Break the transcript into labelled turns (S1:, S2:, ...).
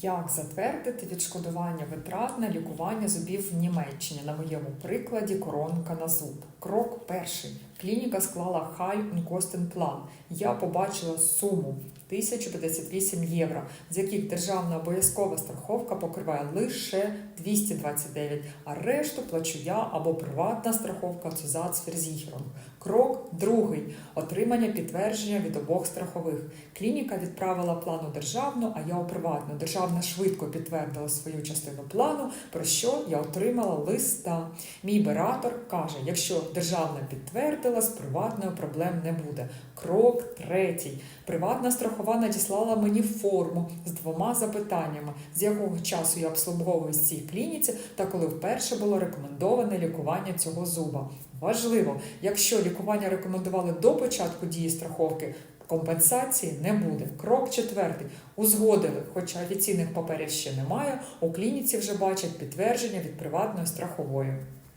S1: Як затвердити відшкодування витрат на лікування зубів в Німеччині? На моєму прикладі коронка на зуб. Крок перший. Клініка склала Heil-Kostenplan. Я побачила суму 1058 євро, з яких державна обов'язкова страховка покриває лише 229, а решту плачу я або приватна страховка Цузацферзіхером. Крок другий отримання підтвердження від обох страхових. Клініка відправила плану державну, а я у приватну. Державна швидко підтвердила свою частину плану, про що я отримала листа. Мій бератор каже: якщо державна підтвердила, з приватною проблем не буде. Крок третій. Приватна страхова надіслала мені форму з двома запитаннями, з якого часу я обслуговуюсь в цій клініці та коли вперше було рекомендоване лікування цього зуба. Важливо, якщо лікування рекомендували до початку дії страховки, компенсації не буде. Крок четвертий. Узгодили, хоча офіційних паперів ще немає, у клініці вже бачать підтвердження від приватної страхової.